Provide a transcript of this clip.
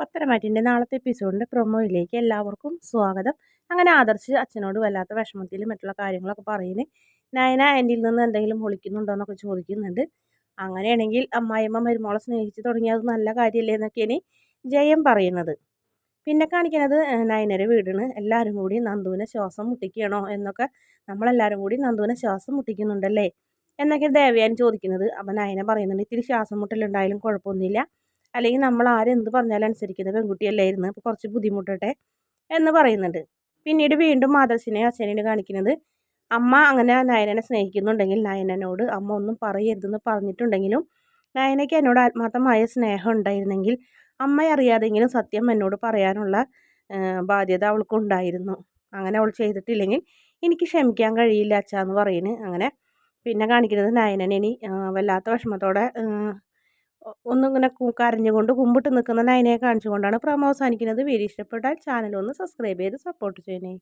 പത്തരമാറ്റിന്റെ നാളത്തെ എപ്പിസോഡിന്റെ പ്രൊമോയിലേക്ക് എല്ലാവർക്കും സ്വാഗതം. അങ്ങനെ ആദർശ് അച്ഛനോട് വല്ലാത്ത വിഷമത്തിൽ മറ്റുള്ള കാര്യങ്ങളൊക്കെ പറയുന്നത് നയന ആന്റിയിൽ നിന്ന് എന്തെങ്കിലും ഒളിക്കുന്നുണ്ടോ എന്നൊക്കെ ചോദിക്കുന്നുണ്ട്. അങ്ങനെയാണെങ്കിൽ അമ്മായിയമ്മ മരുമോളെ സ്നേഹിച്ച് തുടങ്ങിയത് നല്ല കാര്യമല്ലേ എന്നൊക്കെയാണ് ജയം പറയുന്നത്. പിന്നെ കാണിക്കുന്നത് നയനരെ വീടാണ്. എല്ലാവരും കൂടി നന്ദുവിനെ ശ്വാസം മുട്ടിക്കണോ എന്നൊക്കെ നമ്മളെല്ലാവരും കൂടി നന്ദുവിനെ ശ്വാസം മുട്ടിക്കുന്നുണ്ടല്ലേ? എന്നൊക്കെ ദേവയാൻ ചോദിക്കുന്നത്. അപ്പം നയന പറയുന്നുണ്ട് ഇത്തിരി ശ്വാസം മുട്ടലുണ്ടായാലും കുഴപ്പമൊന്നുമില്ല. അല്ലെങ്കിൽ നമ്മൾ ആരെന്ത് പറഞ്ഞാലും അനുസരിക്കുന്ന പെൺകുട്ടിയല്ലായിരുന്നു അപ്പോൾ കുറച്ച് ബുദ്ധിമുട്ടട്ടെ എന്ന് പറയുന്നുണ്ട്. പിന്നീട് വീണ്ടും മാതൃസിനെയും അച്ഛനെ കാണിക്കുന്നത് അമ്മ അങ്ങനെ നയനനെ സ്നേഹിക്കുന്നുണ്ടെങ്കിൽ നയനനോട് അമ്മ ഒന്നും പറയരുതെന്ന് പറഞ്ഞിട്ടുണ്ടെങ്കിലും നയനയ്ക്ക് എന്നോട് ആത്മാർത്ഥമായ സ്നേഹം ഉണ്ടായിരുന്നെങ്കിൽ അമ്മ അറിയാതെങ്കിലും സത്യം എന്നോട് പറയാനുള്ള ബാധ്യത അവൾക്കുണ്ടായിരുന്നു അങ്ങനെ അവൾ ചെയ്തിട്ടില്ലെങ്കിൽ എനിക്ക് ക്ഷമിക്കാൻ കഴിയില്ല അച്ഛാന്ന് പറയുന്നു. അങ്ങനെ പിന്നെ കാണിക്കുന്നത് നയനനെ വല്ലാത്ത വിഷമത്തോടെ ഒന്നിങ്ങനെ കരഞ്ഞുകൊണ്ട് കുമ്പിട്ട് നിൽക്കുന്ന നൈനയെ കാണിച്ചുകൊണ്ടാണ് പ്രമോ അവസാനിക്കുന്നത് വീഡിയോ ഇഷ്ടപ്പെട്ടാൽ ചാനൽ ഒന്ന് സബ്സ്ക്രൈബ് ചെയ്ത് സപ്പോർട്ട് ചെയ്യണേ.